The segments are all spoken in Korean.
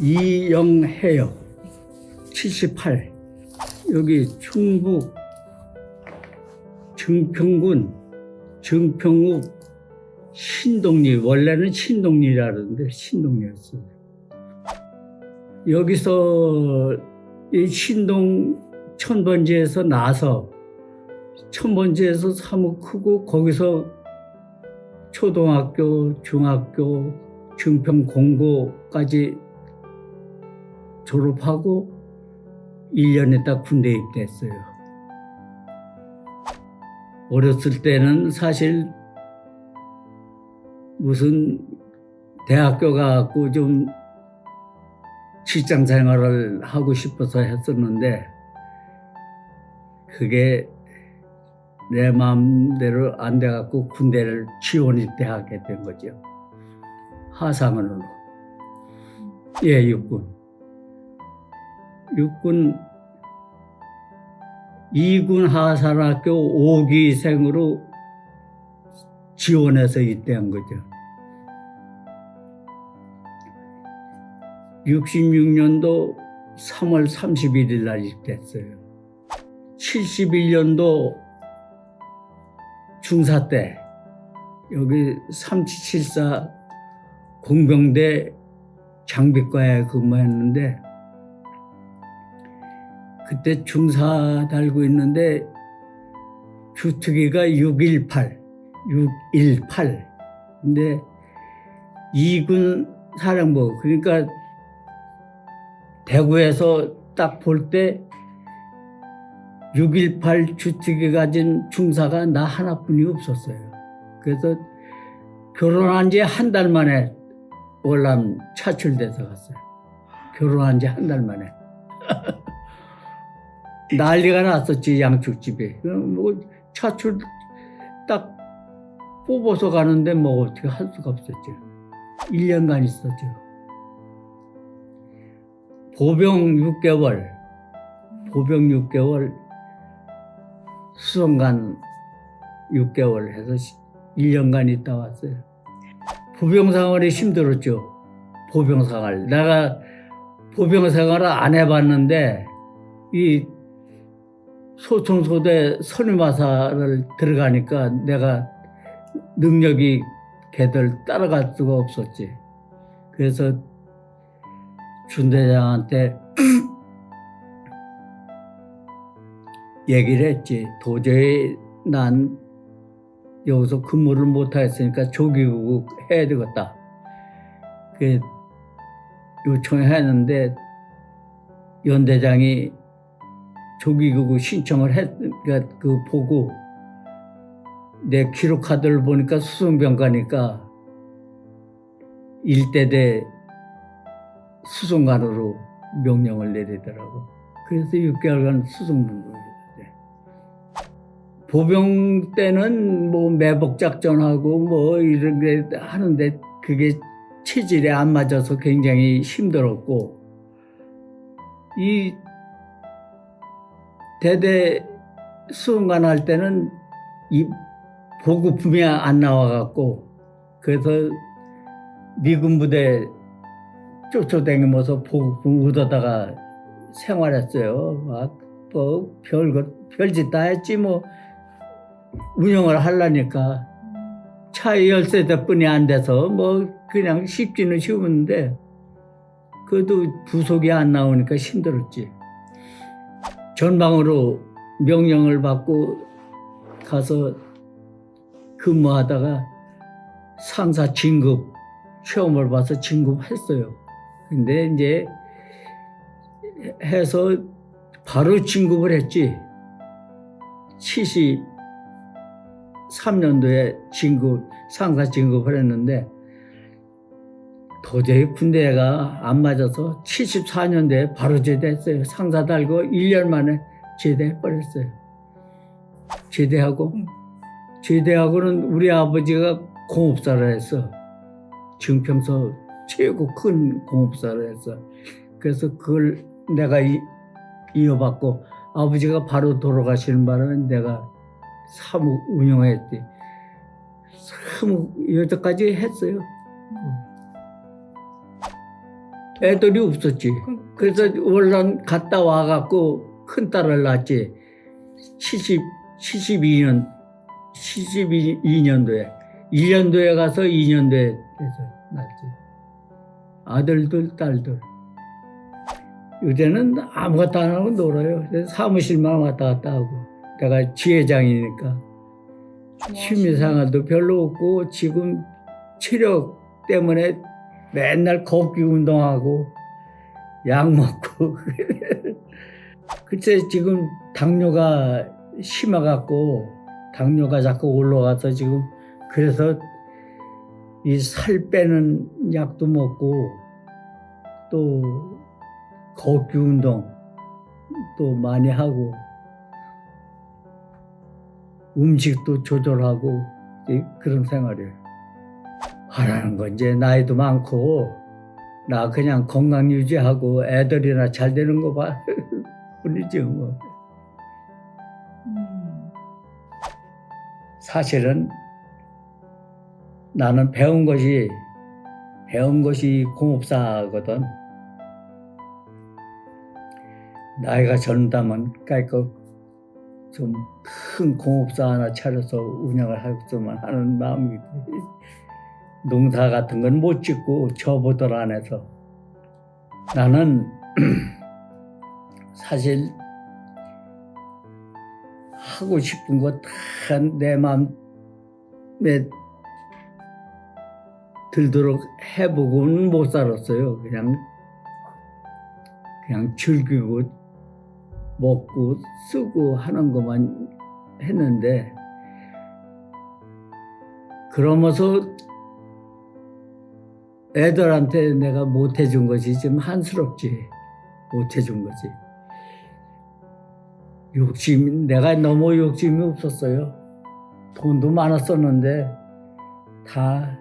이영해요. 78. 여기 충북 증평군 증평읍 신동리 원래는 신동리라는데 신동리였어요. 여기서 이 신동 천번지에서 나서 천번지에서 사무 크고 거기서 초등학교, 중학교, 증평 공고까지 졸업하고 1년 있다 군대 입대했어요. 어렸을 때는 사실 무슨 대학교 가고 좀 직장 생활을 하고 싶어서 했었는데 그게 내 마음대로 안 돼갖고 군대를 지원 입대하게 된 거죠. 하상은으로. 예, 육군. 육군 2군 하산학교 5기생으로 지원해서 입대한 거죠. 66년도 3월 31일 날 입대했어요. 71년도 중사 때 여기 3774 공병대 장비과에 근무했는데 그때 중사 달고 있는데 주특기가 618, 618. 근데 2군 사령부 그러니까 대구에서 딱 볼 때 618 주특기 가진 중사가 나 하나뿐이 없었어요. 그래서 결혼한 지 한 달 만에 월남 차출돼서 갔어요. 결혼한 지 한 달 만에. 난리가 났었지 양쪽 집에. 그럼 뭐 차출 딱 뽑아서 가는데 뭐 어떻게 할 수가 없었죠. 1년간 있었죠. 보병 6개월, 보병 6개월, 수송관 6개월 해서 1년간 있다 왔어요. 보병 생활이 힘들었죠. 보병 생활. 내가 보병 생활을 안 해봤는데 이 소총소대 선임마사를 들어가니까 내가 능력이 걔들 따라갈 수가 없었지. 그래서 준대장한테 얘기를 했지. 도저히 난 여기서 근무를 못하겠으니까 조기국 해야 되겠다. 그 요청했는데 연대장이 조기국 신청을 했, 그러니까 그 보고 내 기록 카드를 보니까 수송병가니까 일대대 수송관으로 명령을 내리더라고. 그래서 6개월간 수송분을 했는데 보병 때는 뭐 매복 작전하고 뭐 이런 게 하는데 그게 체질에 안 맞아서 굉장히 힘들었고 이 대대 수응관 할 때는 이 보급품이 안 나와갖고 그래서 미군 부대 쫓아다니면서 보급품 얻어다가 생활했어요. 막 뭐 별것 별짓 다 했지 뭐 운영을 하려니까 차 열세대뿐이 안 돼서 뭐 그냥 쉽지는 쉬웠는데 그래도 부속이 안 나오니까 힘들었지. 전방으로 명령을 받고 가서 근무하다가 상사 진급 시험을 봐서 진급했어요. 근데 이제 해서 바로 진급을 했지. 73년도에 진급, 상사 진급을 했는데 도저히 군대가 안 맞아서 74년도에 바로 제대했어요. 상사 달고 1년 만에 제대해버렸어요. 제대하고, 제대하고는 우리 아버지가 공업사를 했어. 증평서 최고 큰 공업사를 했어. 그래서 그걸 내가 이, 이어받고 아버지가 바로 돌아가시는 바람에 내가 사무 운영했지. 사무 여태까지 했어요. 애들이 없었지. 그- 그래서 월남 갔다 와갖고 큰 딸을 낳지. 70, 72년, 72년도에. 1년도에 가서 2년도에 돼서 낳지. 아들들, 딸들. 요새는 아무것도 안 하고 놀아요. 사무실만 왔다 갔다 하고. 내가 지회장이니까. 취미 생활도 별로 없고 지금 체력 때문에 맨날 걷기 운동하고 약 먹고 글쎄 지금 당뇨가 심해갖고 당뇨가 자꾸 올라가서 지금 그래서 이 살 빼는 약도 먹고 또 걷기 운동 또 많이 하고 음식도 조절하고 이- 그런 생활이에요. 하라는 건 이제 나이도 많고 나 그냥 건강 유지하고 애들이나 잘 되는 거 봐. 뿐이지 뭐. 음. 사실은 나는 배운 것이 배운 것이 공업사거든. 나이가 젊다면 깔끔 좀큰 공업사 하나 차려서 운영을 했으면 하는 마음이 농사 같은 건 못 짓고 저보들 안에서 나는 사실 하고 싶은 거 다 내 마음에 들도록 해보고는 못 살았어요. 그냥 그냥 즐기고 먹고 쓰고 하는 것만 했는데 그러면서 애들한테 내가 못 해준 것이 좀 한스럽지. 못 해준 거지. 욕심 내가 너무 욕심이 없었어요. 돈도 많았었는데 다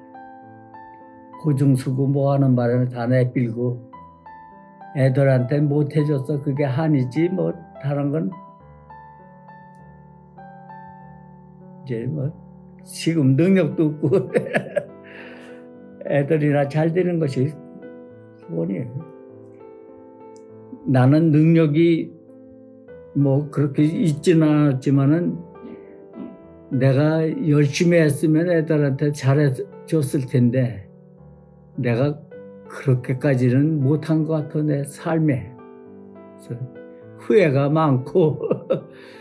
고중수고 뭐 하는 바람에 다 내빌고 애들한테 못 해줬어. 그게 한이지 뭐 다른 건 이제 뭐 지금 능력도 없고 애들이나 잘 되는 것이 소원이에요. 나는 능력이 뭐 그렇게 있지는 않았지만은 내가 열심히 했으면 애들한테 잘해줬을 텐데 내가 그렇게까지는 못한 것 같아 내 삶에 후회가 많고